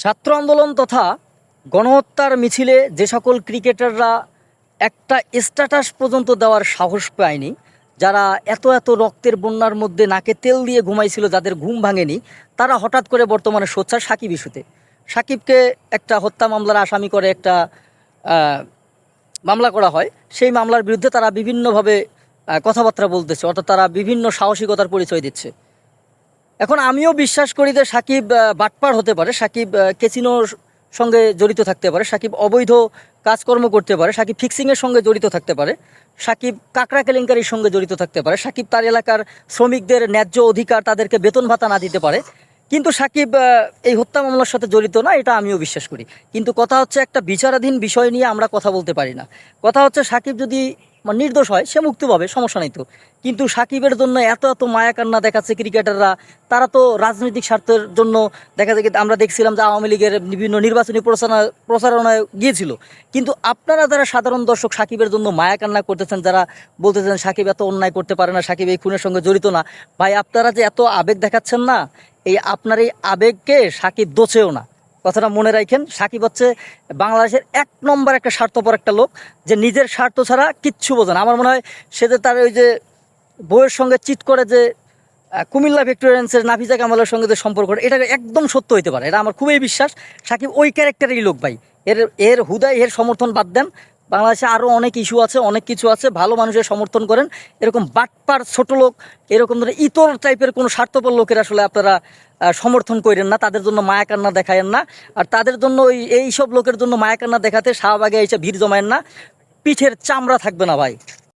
ছাত্র আন্দোলন তথা গণহত্যার মিছিলে যে সকল ক্রিকেটাররা একটা স্ট্যাটাস পর্যন্ত দেওয়ার সাহস পায়নি, যারা এত এত রক্তের বন্যার মধ্যে নাকে তেল দিয়ে ঘুমাইছিল যাদের ঘুম ভাঙেনি, তারা হঠাৎ করে বর্তমানে সোচ্চার সাকিব ইস্যুতে। সাকিবকে একটা হত্যা মামলার আসামি করে একটা মামলা করা হয়। সেই মামলার বিরুদ্ধে তারা বিভিন্নভাবে কথাবার্তা বলতেছে, অর্থাৎ তারা বিভিন্ন সাহসিকতার পরিচয় দিচ্ছে। এখন আমিও বিশ্বাস করি যে সাকিব বাটপার হতে পারে, সাকিব কেসিনোর সঙ্গে জড়িত থাকতে পারে, সাকিব অবৈধ কাজকর্ম করতে পারে, সাকিব ফিক্সিংয়ের সঙ্গে জড়িত থাকতে পারে, সাকিব কাকড়া কেলেঙ্কারির সঙ্গে জড়িত থাকতে পারে, সাকিব তার এলাকার শ্রমিকদের ন্যায্য অধিকার তাদেরকে বেতন ভাতা না দিতে পারে, কিন্তু সাকিব এই হত্যা মামলার সাথে জড়িত না, এটা আমিও বিশ্বাস করি। কিন্তু কথা হচ্ছে একটা বিচারাধীন বিষয় নিয়ে আমরা কথা বলতে পারি না। কথা হচ্ছে সাকিব যদি নির্দোষ হয়, সে মুক্তি পাবে, সমস্যা নেই তো। কিন্তু সাকিবের জন্য এত এত মায়া কান্না দেখাচ্ছে ক্রিকেটাররা, তারা তো রাজনৈতিক স্বার্থের জন্য দেখা যায় আমরা দেখছিলাম যে আওয়ামী লীগের বিভিন্ন নির্বাচনী প্রচারণা, প্রচারণায় গিয়েছিল। কিন্তু আপনারা যারা সাধারণ দর্শক সাকিবের জন্য মায়া কান্না করতেছেন, যারা বলতেছেন সাকিব এত অন্যায় করতে পারে না, সাকিব এই খুনের সঙ্গে জড়িত না, ভাই, আপনারা যে এত আবেগ দেখাচ্ছেন না, এই আপনার এই আবেগকে সাকিব দোছেও না। কথাটা মনে রাখেন, সাকিব হচ্ছে বাংলাদেশের এক নম্বর একটা স্বার্থপর একটা লোক, যে নিজের স্বার্থ ছাড়া কিচ্ছু বোঝে না। আমার মনে হয় সে যে তার ওই যে বইয়ের সঙ্গে চিট করে যে কুমিল্লা ভিক্টোরিয়ান্সের নাফিজা কামালের সঙ্গে যে সম্পর্ক, এটা একদম সত্য হইতে পারে। এটা আমার খুবই বিশ্বাস। সাকিব ওই ক্যারেক্টারেরই লোক ভাই। এর এর হুদায় এর সমর্থন বাদ দেন। বাংলাদেশে আরও অনেক ইস্যু আছে, অনেক কিছু আছে, ভালো মানুষের সমর্থন করেন। এরকম বাটপার ছোট লোক, এরকম ধরনের ইতর টাইপের কোনো স্বার্থপর লোকের আসলে আপনারা সমর্থন করেন না, তাদের জন্য মায়াকান্না দেখায়েন না। আর তাদের জন্য ওই, এইসব লোকের জন্য মায়াকান্না দেখাতে শাহবাগে এসে ভিড় জমায়েন না। পিঠের চামড়া থাকবে না ভাই।